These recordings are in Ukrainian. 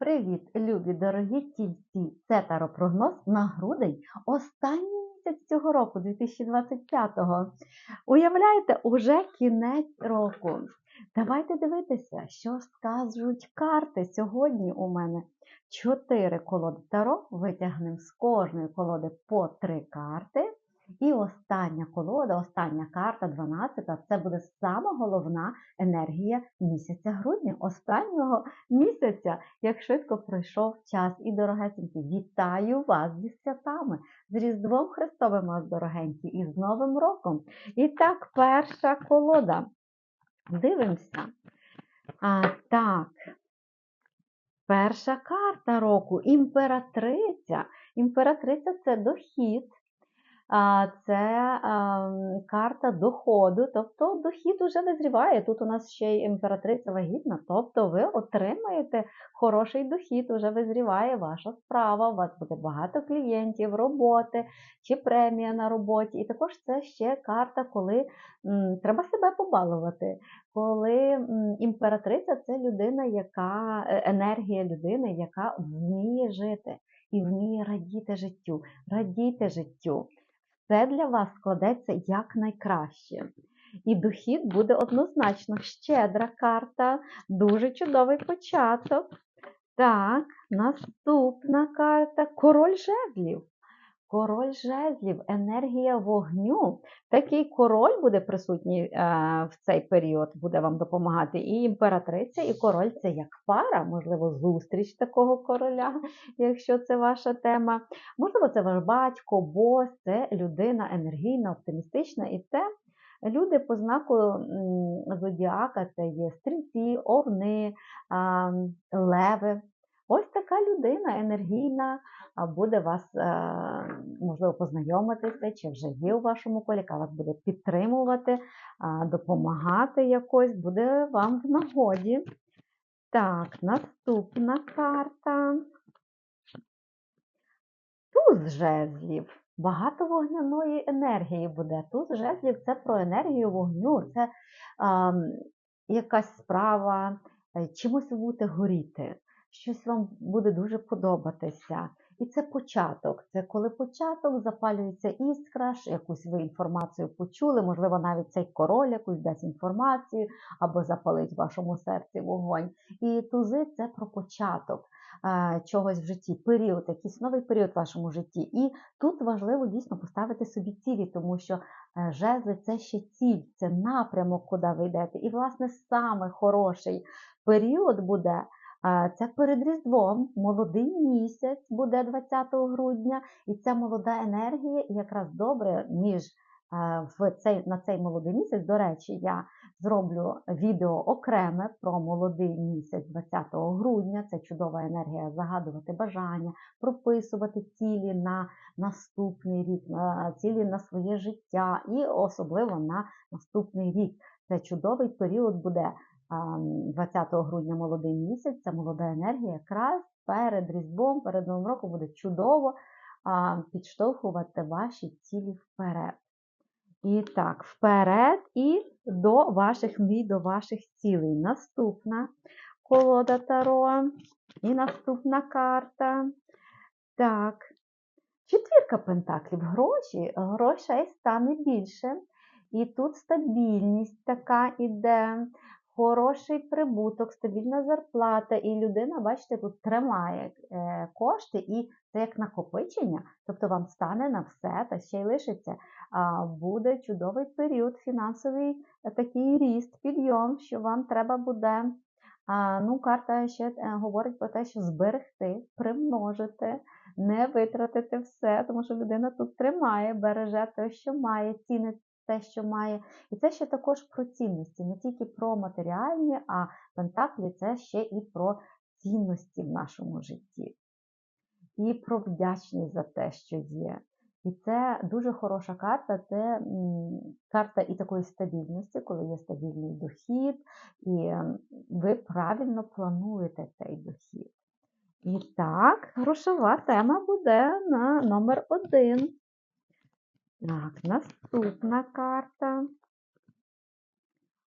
Привіт, любі дорогі тільці! Це таропрогноз на грудень, останній місяць цього року, 2025-го. Уявляєте, уже кінець року. Давайте дивитися, що скажуть карти сьогодні у мене. Чотири колоди Таро, витягнемо з кожної колоди по три карти. І остання колода, остання карта, 12 це буде сама головна енергія місяця грудня, останнього місяця, як швидко пройшов час. І, дорогесенькі, вітаю вас зі святами, з Різдвом Христовим вас, дорогенькі, і з Новим роком. І так, перша колода. Дивимося. А, Так. Перша карта року імператриця. Імператриця це дохід. Це карта доходу, тобто дохід уже визріває. Тут у нас ще й імператриця вагітна, тобто ви отримаєте хороший дохід, уже визріває ваша справа, у вас буде багато клієнтів, роботи чи премія на роботі. І також це ще карта, коли треба себе побалувати. Коли імператриця це людина, яка е, енергія людини, яка вміє жити і вміє радіти життю. Радійте життю все для вас складеться якнайкраще. І дохід буде однозначно щедра карта, дуже чудовий початок. Так, наступна карта король жезлів. Король жезлів, енергія вогню. Такий король буде присутній е, в цей період, буде вам допомагати. І імператриця, і король це як пара, можливо, зустріч такого короля, якщо це ваша тема. Можливо, це ваш батько, бос, це людина енергійна, оптимістична. І це люди по знаку зодіака, це є стрільці, овни, леви. Ось така людина енергійна буде вас, е, можливо, познайомитися, чи вже є у вашому колі, яка вас буде підтримувати, допомагати якось, буде вам в нагоді. Так, наступна карта. Туз жезлів. Багато вогняної енергії буде. Туз жезлів це про енергію вогню, це а, якась справа, е, чимось будете горіти щось вам буде дуже подобатися. І це початок. Це коли початок запалюється іскра, якусь ви інформацію почули, можливо, навіть цей король якусь дасть інформацію або запалить в вашому серці вогонь. І тузи це про початок а, чогось в житті, період, якийсь новий період в вашому житті. І тут важливо дійсно поставити собі цілі, тому що е, жезли це ще ціль, це напрямок, куди ви йдете. І, власне, саме хороший період буде. Це перед Різдвом, молодий місяць буде 20 грудня, і ця молода енергія якраз добре між в цей, на цей молодий місяць. До речі, я зроблю відео окреме про молодий місяць 20 грудня. Це чудова енергія загадувати бажання, прописувати цілі на наступний рік, цілі на своє життя і особливо на наступний рік. Це чудовий період буде 20 грудня молодий місяць, це молода енергія, якраз перед Різдвом, перед Новим роком буде чудово підштовхувати ваші цілі вперед. І так, вперед і до ваших мрій, до ваших цілей. Наступна колода Таро. І наступна карта. Так, четвірка пентаклів. Гроші, грошей стане більше. І тут стабільність така іде хороший прибуток, стабільна зарплата, і людина, бачите, тут тримає е, кошти, і це як накопичення, тобто вам стане на все, та ще й лишиться. Буде чудовий період, фінансовий е, такий ріст, підйом, що вам треба буде. Ну, Карта ще е, говорить про те, що зберегти, примножити, не витратити все, тому що людина тут тримає, береже те, що має, цінить те, що має. І це ще також про цінності, не тільки про матеріальні, а пентаклі це ще і про цінності в нашому житті. І про вдячність за те, що є. І це дуже хороша карта, це карта і такої стабільності, коли є стабільний дохід, і ви правильно плануєте цей дохід. І так, грошова тема буде на номер один. Так, наступна карта.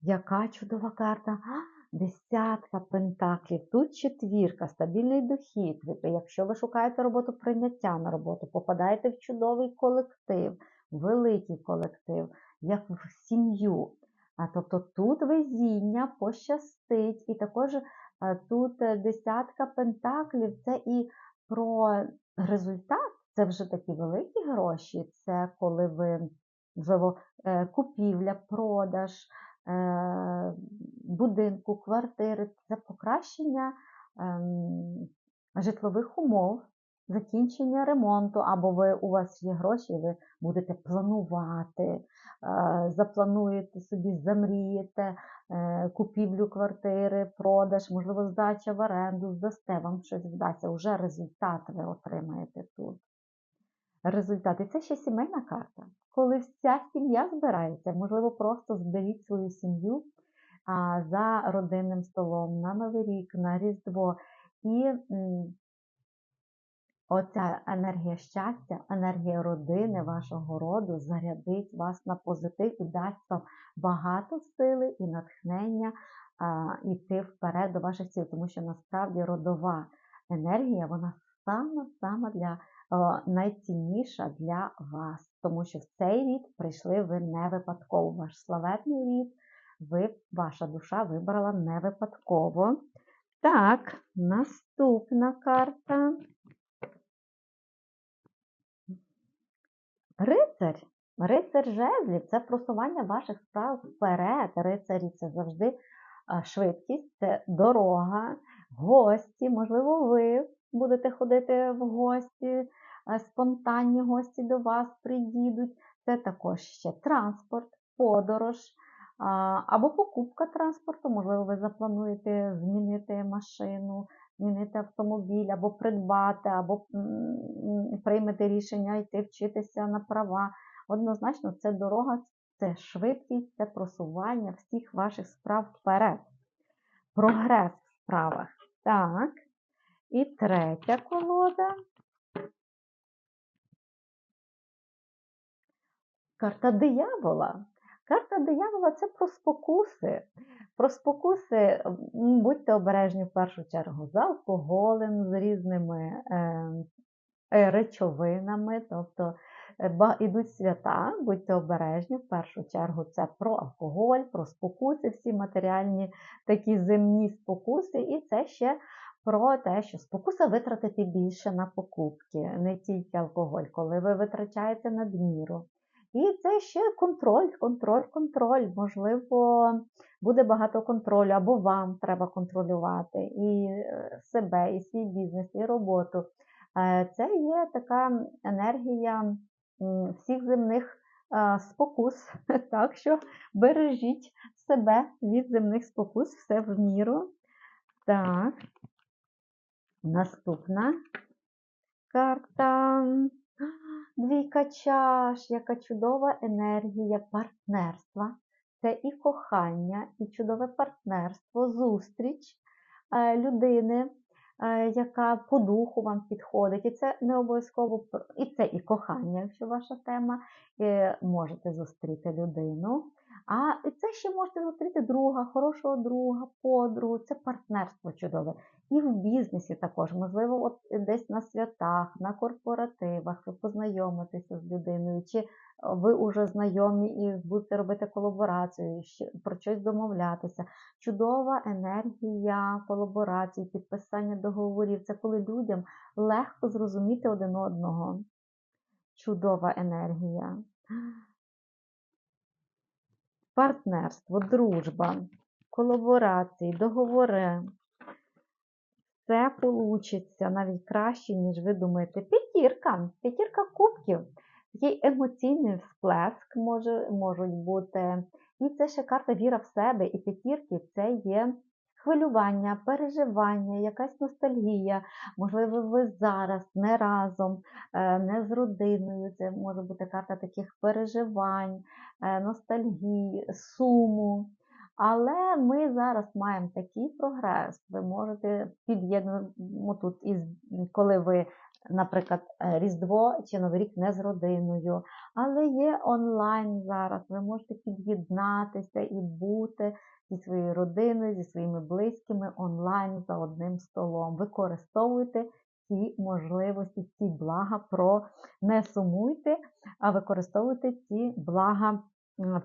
Яка чудова карта? Десятка пентаклів, тут четвірка, стабільний дохід. Якщо ви шукаєте роботу, прийняття на роботу, попадаєте в чудовий колектив, великий колектив, як в сім'ю. А тобто тут везіння пощастить, і також е, тут е, десятка пентаклів це і про результат, це вже такі великі гроші. Це коли ви можливо е, купівля, продаж е, будинку, квартири, це покращення ем, житлових умов, закінчення ремонту, або ви у вас є гроші, ви будете планувати, е, заплануєте собі, замрієте купівлю квартири, продаж, можливо, здача в оренду, здасте, вам щось вдасться. Уже результат ви отримаєте тут. Результат. І це ще сімейна карта. Коли вся сім'я збирається, можливо, просто зберіть свою сім'ю за родинним столом на Новий рік, на Різдво. І оця енергія щастя, енергія родини, вашого роду зарядить вас на позитив і дасть вам багато сили і натхнення йти вперед до ваших цілей, тому що насправді родова енергія, вона сама-сама для найцінніша для вас, тому що в цей рід прийшли ви не випадково. Ваш славетний рід, ви, ваша душа вибрала не випадково. Так, наступна карта. Рицарь. Рицар жезлів це просування ваших справ вперед. Рицарі це завжди швидкість, це дорога, гості. Можливо, ви будете ходити в гості, спонтанні гості до вас приїдуть. Це також ще транспорт, подорож або покупка транспорту. Можливо, ви заплануєте змінити машину, змінити автомобіль, або придбати, або приймете рішення йти вчитися на права. Однозначно, це дорога, це швидкість, це просування всіх ваших справ вперед. Прогрес в справах. Так. І третя колода. Карта диявола. Карта диявола це про спокуси. Про спокуси, будьте обережні в першу чергу з алкоголем, з різними е, е, речовинами, тобто е, ідуть свята, будьте обережні. В першу чергу це про алкоголь, про спокуси, всі матеріальні такі земні спокуси, і це ще про те, що спокуса витратити більше на покупки, не тільки алкоголь, коли ви витрачаєте надміру. І це ще контроль, контроль, контроль. Можливо, буде багато контролю, або вам треба контролювати і е, себе, і свій бізнес, і роботу. Е, Це є така енергія всіх земних е, спокус. Так що бережіть себе від земних спокус, все в міру. Так. Наступна карта. Двійка чаш, яка чудова енергія партнерства. Це і кохання, і чудове партнерство, зустріч е, людини, е, яка по духу вам підходить. І це не обов'язково і це і кохання, якщо ваша тема. Е, Можете зустріти людину. А це ще можете зустріти друга, хорошого друга, подругу. Це партнерство чудове. І в бізнесі також, можливо, от десь на святах, на корпоративах ви познайомитеся з людиною, чи е, ви вже знайомі і будете робити колаборацію, про щось домовлятися. Чудова енергія колаборацій, підписання договорів. Це коли людям легко зрозуміти один одного. Чудова енергія. Партнерство, дружба, колаборації, договори. Це получиться навіть краще, ніж ви думаєте. П'ятірка, п'ятірка кубків. Такий емоційний всплеск може, можуть бути. І це ще карта віра в себе. І п'ятірки це є хвилювання, переживання, якась ностальгія. Можливо, ви зараз не разом, е, не з родиною. Це може бути карта таких переживань, е, ностальгії, суму. Але ми зараз маємо такий прогрес. Ви можете під'єднувати ну, тут, із, коли ви, наприклад, е, Різдво чи Новий рік не з родиною, але є онлайн зараз. Ви можете під'єднатися і бути зі своєю родиною, зі своїми близькими онлайн за одним столом. Використовуйте ці можливості, ці блага про не сумуйте, а використовуйте ці блага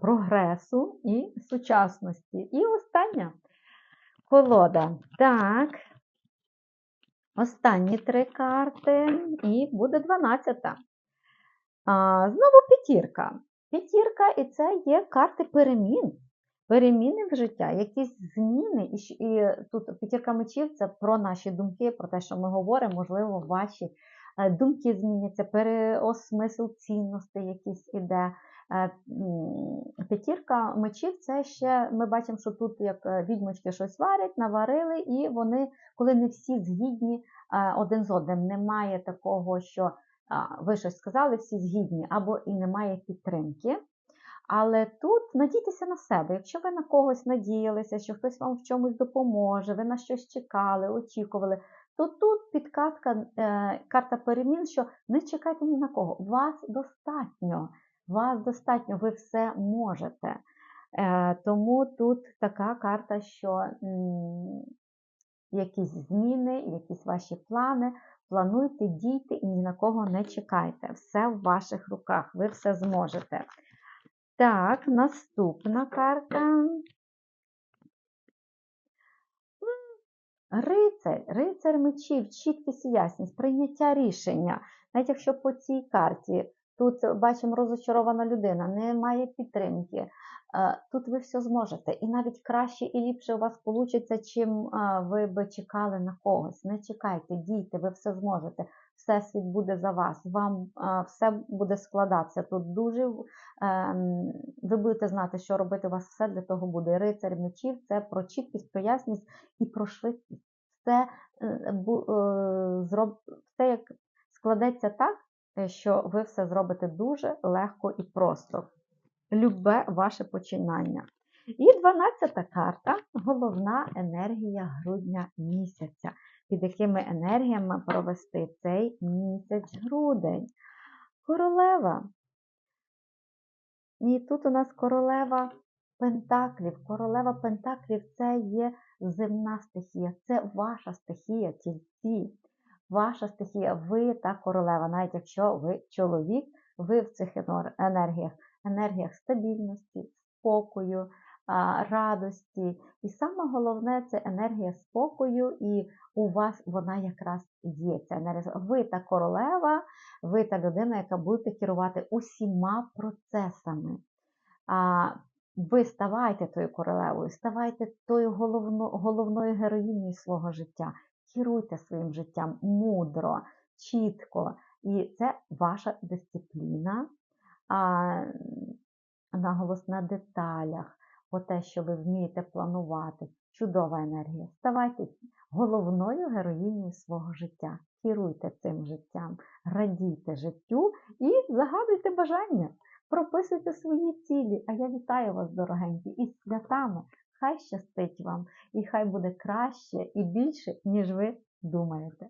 прогресу і сучасності. І остання колода. Так. Останні три карти, і буде 12. А, знову п'ятірка. П'ятірка, і це є карти перемін. Переміни в життя, якісь зміни. І, і тут п'ятірка мечів це про наші думки, про те, що ми говоримо, можливо, ваші е, думки зміняться, переосмисл цінностей якийсь іде. Е, П'ятірка мечів це ще ми бачимо, що тут як е, відьмочки щось варять, наварили, і вони, коли не всі згідні один з одним, немає такого, що ви щось сказали, всі згідні, або і немає підтримки. Але тут надійтеся на себе. Якщо ви на когось надіялися, що хтось вам в чомусь допоможе, ви на щось чекали, очікували, то тут підказка, е, карта перемін, що не чекайте ні на кого. Вас достатньо, вас достатньо, ви все можете. Е, тому тут така карта, що якісь зміни, якісь ваші плани, плануйте, дійте і ні на кого не чекайте. Все в ваших руках, ви все зможете. Так, наступна карта. Рицарь, рицар мечів, чіткість і ясність, прийняття рішення. Навіть якщо по цій карті тут бачимо розочарована людина, немає підтримки, е, тут ви все зможете. І навіть краще і ліпше у вас вийде, чим е, ви би чекали на когось. Не чекайте, дійте, ви все зможете. Всесвіт буде за вас, вам е, все буде складатися. Тут дуже ем, ви будете знати, що робити, у вас все для того буде. Рицар мечів це про чіткість, про ясність і про швидкість. Все, е, е, все як складеться так, е, що ви все зробите дуже легко і просто. Любе ваше починання. І 12 карта головна енергія грудня місяця. Під якими енергіями провести цей місяць грудень. Королева. І тут у нас королева Пентаклів. Королева Пентаклів це є земна стихія, це ваша стихія, тільці. Ваша стихія, ви та королева, навіть якщо ви чоловік, ви в цих енергіях, енергіях стабільності, спокою, радості. І саме головне це енергія спокою, і у вас вона якраз є. Ця енергія. Ви та королева, ви та людина, яка будете керувати усіма процесами. Ви ставайте тою королевою, ставайте тою головно, головною героїнею свого життя. Керуйте своїм життям мудро, чітко. І це ваша дисципліна, а, наголос на деталях, по те, що ви вмієте планувати. Чудова енергія. Ставайте головною героїнею свого життя. Керуйте цим життям, радійте життю і загадуйте бажання. Прописуйте свої цілі. А я вітаю вас, дорогенькі, із святами. Хай щастить вам, і хай буде краще і більше, ніж ви думаєте.